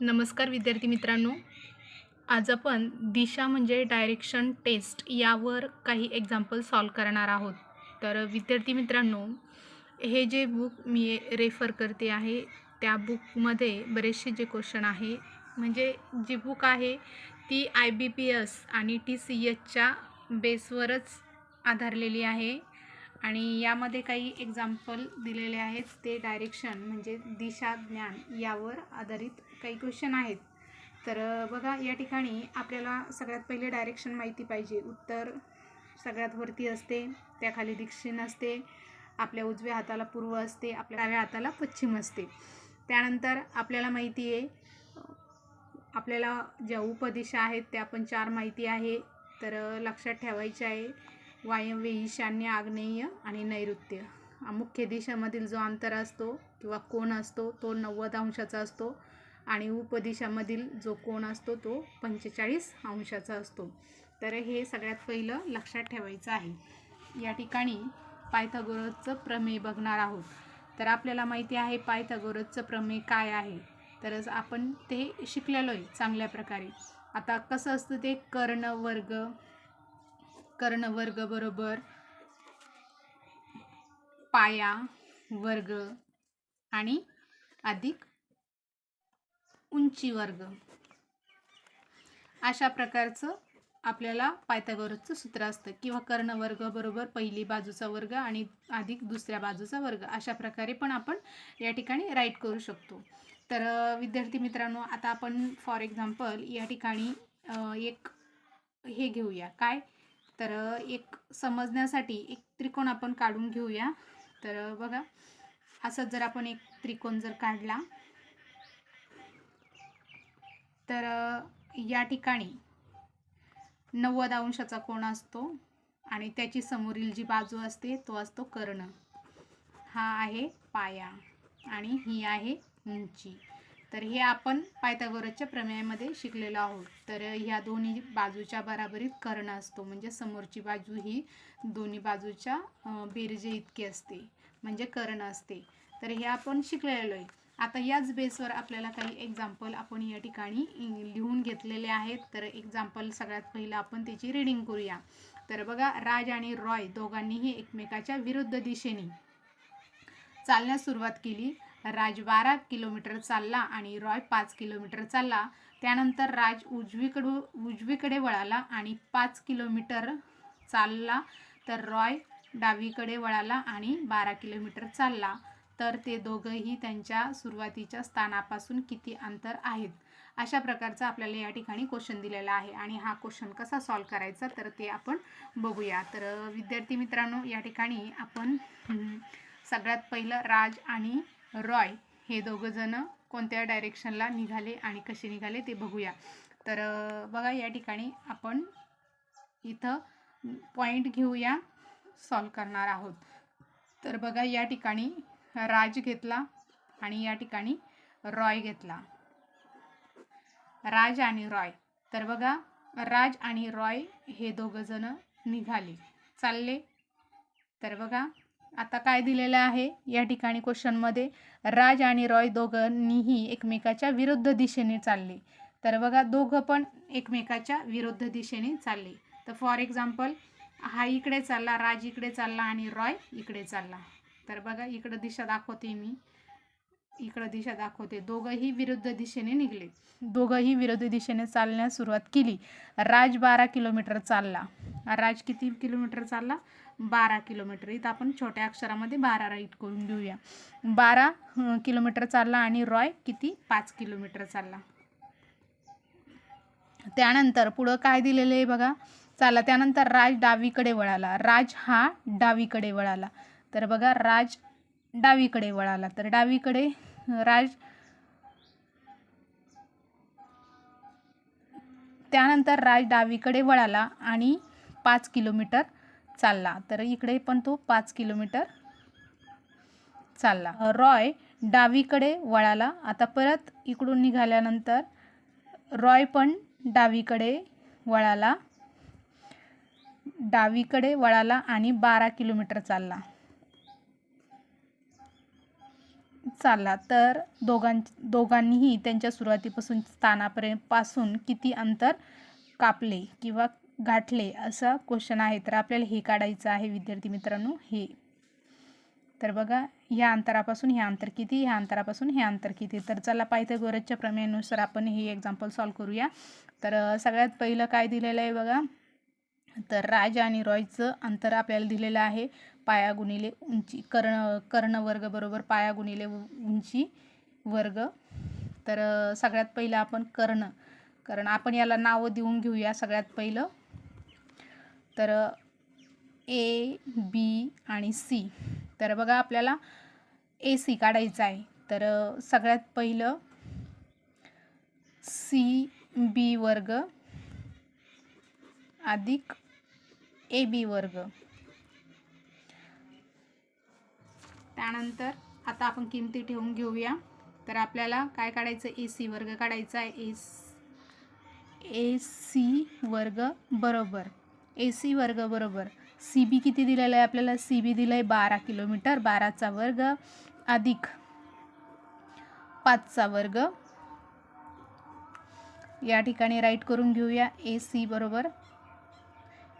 नमस्कार विद्यार्थी मित्रांनो. आज आपण दिशा म्हणजे डायरेक्शन टेस्ट यावर काही एक्झाम्पल सॉल्व करणार आहोत. तर विद्यार्थी मित्रांनो हे जे बुक मी रेफर करते आहे त्या बुकमध्ये बरेचसे जे क्वेश्चन आहे म्हणजे जी बुक आहे ती आय बी पी एस आणि टी सी एचच्या बेसवरच आधारलेली आहे. आणि यामध्ये काही एक्झाम्पल दिलेले आहेत. ते डायरेक्शन म्हणजे दिशा ज्ञान यावर आधारित काही क्वेश्चन आहेत. तर बघा या ठिकाणी आपल्याला सगळ्यात पहिले डायरेक्शन माहिती पाहिजे. उत्तर सगळ्यात वरती असते त्याखाली दक्षिण असते आपल्या उजव्या हाताला पूर्व असते आपल्या डाव्या हाताला पश्चिम असते. त्यानंतर आपल्याला माहिती आहे आपल्याला ज्या उपदिशा आहेत त्या पण चार माहिती आहे. तर लक्षात ठेवायचे आहे. वायव्य ईशान्य आग्नेय आणि नैऋत्य. मुख्य दिशामधील जो अंतर असतो किंवा कोण असतो तो नव्वद अंशाचा असतो आणि उपदिशामधील जो कोण असतो तो पंचेचाळीस अंशाचा असतो. तर हे सगळ्यात पहिलं लक्षात ठेवायचं आहे. या ठिकाणी पायथागोरसचं प्रमेय बघणार आहोत. तर आपल्याला माहिती आहे पायथागोरसचं प्रमेय काय आहे. तरच आपण ते शिकलेलो आहे चांगल्या प्रकारे. आता कसं असतं ते कर्ण वर्ग कर्णवर्ग बरोबर. पाया वर्ग आणि अधिक उंची वर्ग. अशा प्रकारचं आपल्याला पायथागोरसचं सूत्र असतं किंवा कर्णवर्ग बरोबर पहिली बाजूचा वर्ग आणि अधिक दुसऱ्या बाजूचा वर्ग अशा प्रकारे पण आपण या ठिकाणी राईट करू शकतो. तर विद्यार्थी मित्रांनो आता आपण फॉर एक्झाम्पल या ठिकाणी एक हे घेऊया. काय? तर एक समजण्यासाठी एक त्रिकोण आपण काढून घेऊया. तर बघा असंच जर आपण एक त्रिकोण जर काढला तर या ठिकाणी नव्वद अंशाचा कोण असतो आणि त्याची समोरील जी बाजू असते तो असतो कर्ण. हा आहे पाया आणि ही आहे उंची. तर हे आपण पायथागोरसच्या प्रमेयामध्ये शिकलेलो आहोत. तर ह्या दोन्ही बाजूच्या बराबरीत कर्ण असतो. म्हणजे समोरची बाजू ही दोन्ही बाजूच्या बेरजे इतकी असते. म्हणजे कर्ण असते. तर हे आपण शिकलेलो आहे. आता याच बेसवर आपल्याला काही एक्झाम्पल आपण या ठिकाणी लिहून घेतलेले आहेत. तर एक्झाम्पल सगळ्यात पहिलं आपण त्याची रिडिंग करूया. तर बघा राज आणि रॉय दोघांनीही एकमेकाच्या विरुद्ध दिशेने चालण्यास सुरुवात केली. राज बारा किलोमीटर चालला आणि रॉय पाच किलोमीटर चालला. त्यानंतर राज उजवीकडू उजवीकडे वळाला आणि पाच किलोमीटर चालला. तर रॉय डावीकडे वळाला आणि बारा किलोमीटर चालला. तर ते दोघंही त्यांच्या सुरुवातीच्या स्थानापासून किती अंतर आहेत? अशा प्रकारचा आपल्याला या ठिकाणी क्वेश्चन दिलेला आहे. आणि हा क्वेश्चन कसा सॉल्व करायचा तर ते आपण बघूया. तर विद्यार्थी मित्रांनो या ठिकाणी आपण सगळ्यात पहिलं राज आणि रॉय हे दोघंजणं कोणत्या डायरेक्शनला निघाले आणि कसे निघाले ते बघूया. तर बघा या ठिकाणी आपण इथं पॉईंट घेऊया सॉल्व करणार आहोत. तर बघा या ठिकाणी राज घेतला आणि या ठिकाणी रॉय घेतला. राज आणि रॉय. तर बघा राज आणि रॉय हे दोघंजणं निघाले. चालले. तर बघा आता काय दिलेलं आहे? या ठिकाणी क्वेश्चनमध्ये राज आणि रॉय दोघांनीही एकमेकाच्या विरुद्ध दिशेने चालले. तर बघा दोघं पण एकमेकाच्या विरुद्ध दिशेने चालले. तर फॉर एक्झाम्पल हा इकडे चालला राज इकडे चालला आणि रॉय इकडे चालला. तर बघा इकडं दिशा दाखवते मी. इकडं दिशा दाखवते. दोघंही विरुद्ध दिशेने निघले. दोघंही विरुद्ध दिशेने चालण्यास सुरुवात केली. राज बारा किलोमीटर चालला. राज किती किलोमीटर चालला? बारा किलोमीटर. इथं आपण छोट्या अक्षरामध्ये बारा राईट करून घेऊया. बारा किलोमीटर चालला आणि रॉय किती? पाच किलोमीटर चालला. त्यानंतर पुढं काय दिलेलं आहे बघा? चला त्यानंतर राज डावीकडे वळाला. राज हा डावीकडे वळाला. तर बघा राज डावीकडे वळाला. तर डावीकडे राज त्यानंतर राज डावीकडे वळाला आणि पाच किलोमीटर चालला. तर इकडे पण तो पाच किलोमीटर चालला. रॉय डावीकडे वळाला. आता परत इकडून निघाल्यानंतर रॉय पण डावीकडे वळाला. डावीकडे वळाला आणि बारा किलोमीटर चालला. चालला. तर दोघां दोघांनीही त्यांच्या सुरुवातीपासून स्थानापर्यंत पासून किती अंतर कापले किंवा गाठले असा क्वेश्चन आहे. तर आपल्याला हे काढायचं आहे विद्यार्थी मित्रांनो हे. तर बघा ह्या अंतरापासून हे अंतर किती ह्या अंतरापासून हे अंतर किती. तर चला पायथागोरसच्या प्रमेयानुसार आपण हे एक्झाम्पल सॉल्व करूया. तर सगळ्यात पहिलं काय दिलेलं आहे बघा? तर राज आणि रॉयचं अंतर आपल्याला दिलेलं आहे. पाया गुणिले उंची कर्ण कर्णवर्ग बरोबर पाया गुणिले उंची वर्ग. तर सगळ्यात पहिलं आपण कर्ण. कारण आपण याला नावं देऊन घेऊया सगळ्यात पहिलं. तर ए बी आणि सी. तर बघा आपल्याला ए सी काढायचं आहे. तर सगळ्यात पहिलं सी बी वर्ग अधिक ए बी वर्ग. त्यानंतर आता आपण किमती ठेवून घेऊया. तर आपल्याला काय काढायचं? ए सी वर्ग काढायचा आहे. एस ए सी वर्ग बरोबर. ए सी वर्ग बरोबर. सी बी किती दिलेलं आहे आपल्याला? सी बी दिलं आहे बारा किलोमीटर बाराचा वर्ग अधिक पाचचा वर्ग. या ठिकाणी राईट करून घेऊया. ए सी बरोबर.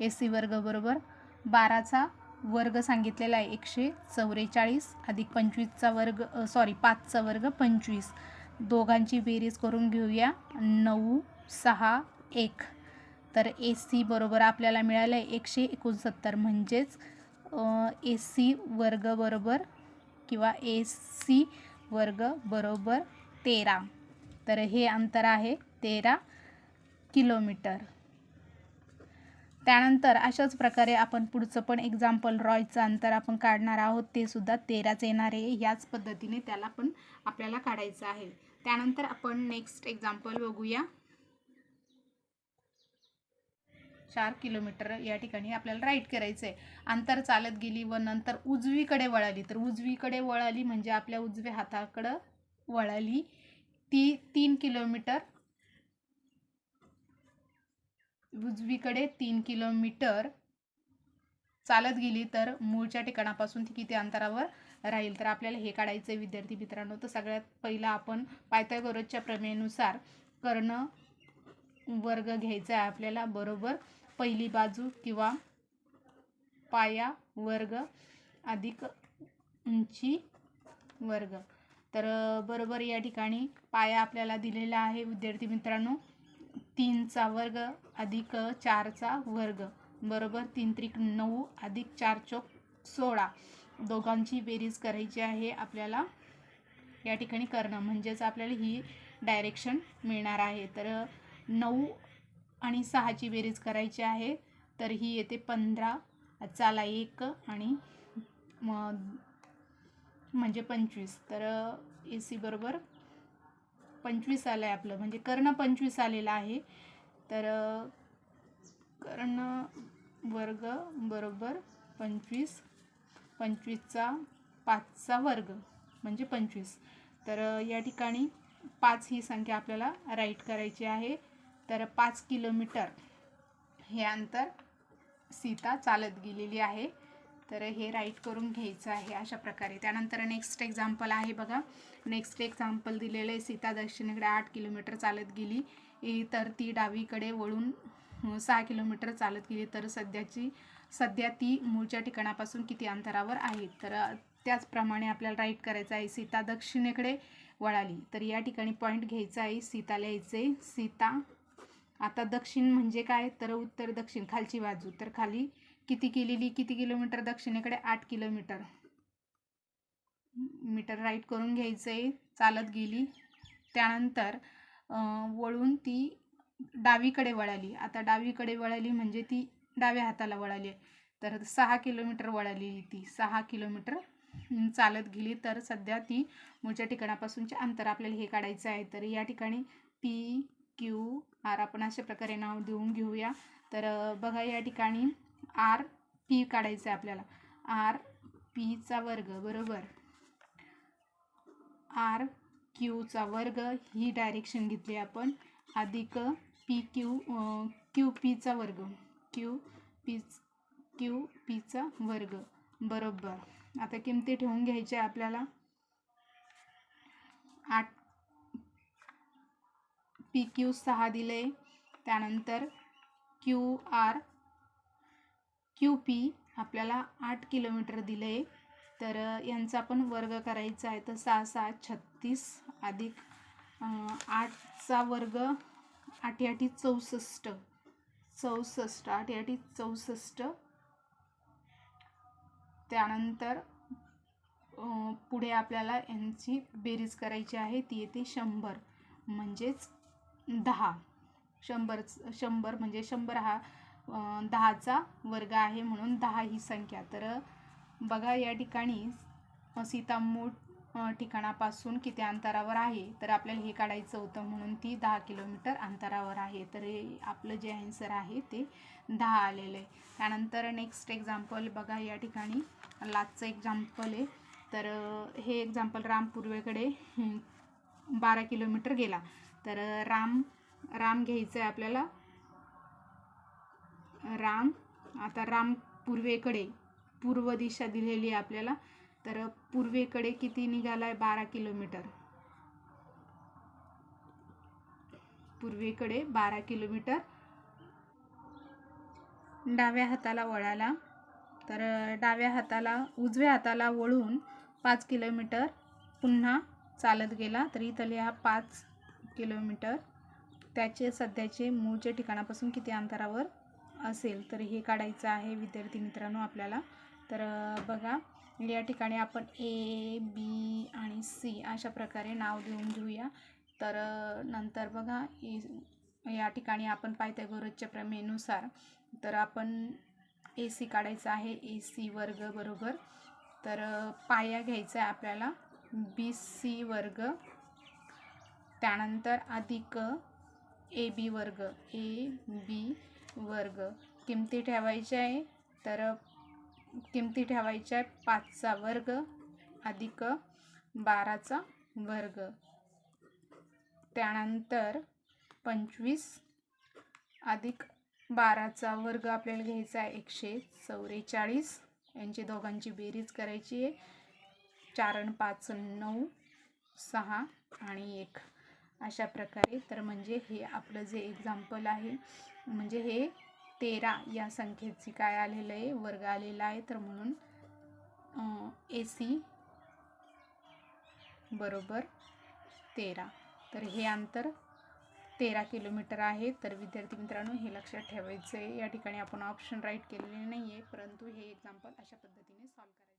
ए सी वर्ग बरोबर. बाराचा वर्ग सांगितलेला आहे एकशे चौवेचाळीस अधिक पंचवीसचा वर्ग सॉरी पाचचा वर्ग पंचवीस. दोघांची बेरीज करून घेऊया. नऊ सहा एक. तर ए सी बरोबर आपल्याला मिळालं आहे एकशे एकोणसत्तर. म्हणजेच ए सी वर्ग बरोबर किंवा ए सी वर्ग बरोबर तेरा. तर हे अंतर आहे तेरा किलोमीटर. त्यानंतर अशाच प्रकारे आपण पुढचं पण एक्झाम्पल रॉयचं अंतर आपण काढणार आहोत ते सुद्धा तेराच येणार आहे. याच पद्धतीने त्याला पण आपल्याला काढायचं आहे. त्यानंतर आपण नेक्स्ट एक्झाम्पल बघूया. चार किलोमीटर या ठिकाणी आपल्याला राईट करायचं आहे अंतर चालत गेली व नंतर उजवीकडे वळाली. तर उजवीकडे वळाली म्हणजे आपल्या उजव्या हाताकडं वळाली. ती तीन किलोमीटर उजवीकडे तीन किलोमीटर चालत गेली तर मूळच्या ठिकाणापासून ती किती अंतरावर राहील? तर आपल्याला हे काढायचं आहे विद्यार्थी मित्रांनो. तर सगळ्यात पहिलं आपण पायथागोरसच्या प्रमेनुसार कर्ण वर्ग घ्यायचा आहे आपल्याला. बरोबर? पहिली बाजू किंवा पाया वर्ग अधिक उंची वर्ग. तर बरोबर या ठिकाणी पाया आपल्याला दिलेला आहे विद्यार्थी मित्रांनो. तीनचा वर्ग अधिक चारचा वर्ग. बरोबर? तीन त्रिक नऊ अधिक चार चौक सोळा. दोघांची बेरीज करायची आहे आपल्याला या ठिकाणी करणं. म्हणजेच आपल्याला ही डायरेक्शन मिळणार आहे. तर नऊ आणि सहाची बेरीज करायची आहे तर ही येते पंधरा चाला एक आणि म्हणजे पंचवीस. तर ए सी बरोबर पंचवीस आलं आहे आपलं म्हणजे कर्ण पंचवीस आलेलं आहे. तर कर्ण वर्ग बरोबर पंचवीस पंचवीसचा पाचचा वर्ग म्हणजे पंचवीस. तर या ठिकाणी पाच ही संख्या आपल्याला राईट करायची आहे. तर पाच किलोमीटर हे अंतर सीता चालत गेलेली आहे. तर हे राईट करून घ्यायचं आहे अशा प्रकारे. त्यानंतर नेक्स्ट एक्झाम्पल आहे बघा. नेक्स्ट एक्झाम्पल दिलेलं आहे. सीता दक्षिणेकडे आठ किलोमीटर चालत गेली. तर ती डावीकडे वळून सहा किलोमीटर चालत गेली. तर सध्याची सध्या ती मूळच्या ठिकाणापासून किती अंतरावर आहे? तर त्याचप्रमाणे आपल्याला राईट करायचं आहे. सीता दक्षिणेकडे वळाली. तर या ठिकाणी पॉईंट घ्यायचा आहे. सीता लिहायचे सीता आता दक्षिण म्हणजे काय? तर उत्तर दक्षिण खालची बाजू. तर खाली किती केलेली? किती किलोमीटर? दक्षिणेकडे आठ किलोमीटर. मीटर राईट करून घ्यायचं आहे चालत गेली. त्यानंतर वळून ती डावीकडे वळाली. आता डावीकडे वळाली म्हणजे ती डाव्या हाताला वळाली. तर सहा किलोमीटर वळाली ती. सहा किलोमीटर चालत गेली. तर सध्या ती मूळच्या ठिकाणापासूनचे अंतर आपल्याला हे काढायचं आहे. तर या ठिकाणी पी क्यू. आर आपण अशा प्रकारे नाव देऊन घेऊया. तर बघा या ठिकाणी आर पी काढायचं आहे आपल्याला. आर पीचा वर्ग बरोबर? आर क्यूचा वर्ग ही डायरेक्शन घेतली आपण. अधिक पी क्यू क्यू पीचा वर्ग. क्यू पी क्यू पीचा वर्ग. बरोबर. आता किमती ठेवून घ्यायच्या आपल्याला. आठ पी क्यू सहा दिले. त्यानंतर क्यू आर क्यू पी आपल्याला आठ किलोमीटर दिले. तर यांचा पण वर्ग करायचा आहे. तर सहा सहा छत्तीस अधिक आठचा वर्ग आठ आठी चौसष्ट. चौसष्ट आठ आठी चौसष्ट. त्यानंतर पुढे आपल्याला यांची बेरीज करायची आहे. ती येते शंभर. म्हणजेच दहा. शंभर शंभर म्हणजे शंभर हा दहाचा वर्ग आहे म्हणून दहा ही संख्या. तर बघा या ठिकाणी सीतामूळ ठिकाणापासून किती अंतरावर आहे? तर आपल्याला हे काढायचं होतं म्हणून ती दहा किलोमीटर अंतरावर आहे. तर हे आपलं जे आन्सर आहे ते दहा आलेलं आहे. त्यानंतर नेक्स्ट एक्झाम्पल बघा या ठिकाणी. लास्टचं एक्झाम्पल आहे. तर हे एक्झाम्पल रामपूर्वेकडे बारा किलोमीटर गेला. तर राम राम घ्यायचं आहे आपल्याला. राम आता राम पूर्वेकडे पूर्व दिशा दिलेली आहे आपल्याला. तर पूर्वेकडे किती निघाला आहे बारा किलोमीटर. पूर्वेकडे बारा किलोमीटर. डाव्या हाताला वळाला तर डाव्या हाताला उजव्या हाताला वळून पाच किलोमीटर पुन्हा चालत गेला. तर इथं लिहा पाच किलोमीटर. त्याचे सध्याचे मूळच्या ठिकाणापासून किती अंतरावर असेल तर हे काढायचं आहे विद्यार्थी मित्रांनो आपल्याला. तर बघा या ठिकाणी आपण ए बी आणि सी अशा प्रकारे नाव देऊन घेऊया. तर नंतर बघा ए- या ठिकाणी आपण पायथागोरसच्या प्रमेनुसार तर आपण ए सी काढायचं आहे. ए सी वर्ग बरोबर. तर पाया घ्यायचा आहे आपल्याला. बी सी वर्ग त्यानंतर अधिक ए बी वर्ग ए बी वर्ग. किमती ठेवायच्या आहे? तर किमती ठेवायच्या आहे? पाचचा वर्ग अधिक बाराचा वर्ग. त्यानंतर पंचवीस अधिक बाराचा वर्ग आपल्याला घ्यायचा आहे एकशे चौवेचाळीस. यांची दोघांची बेरीज करायची आहे. चार आणि पाच नऊ सहा आणि एक. अशा प्रकारे. तर म्हणजे हे आपलं जे एक्झाम्पल आहे म्हणजे हे तेरा या संख्येची काय आलेलं आहे वर्ग आलेला आहे. तर म्हणून ए सी बरोबर तेरा. तर हे अंतर तेरा किलोमीटर आहे. तर विद्यार्थी मित्रांनो हे लक्षात ठेवायचं आहे या ठिकाणी आपण ऑप्शन राईट केलेले नाही आहे परंतु हे एक्झाम्पल अशा पद्धतीने सॉल्व करायचं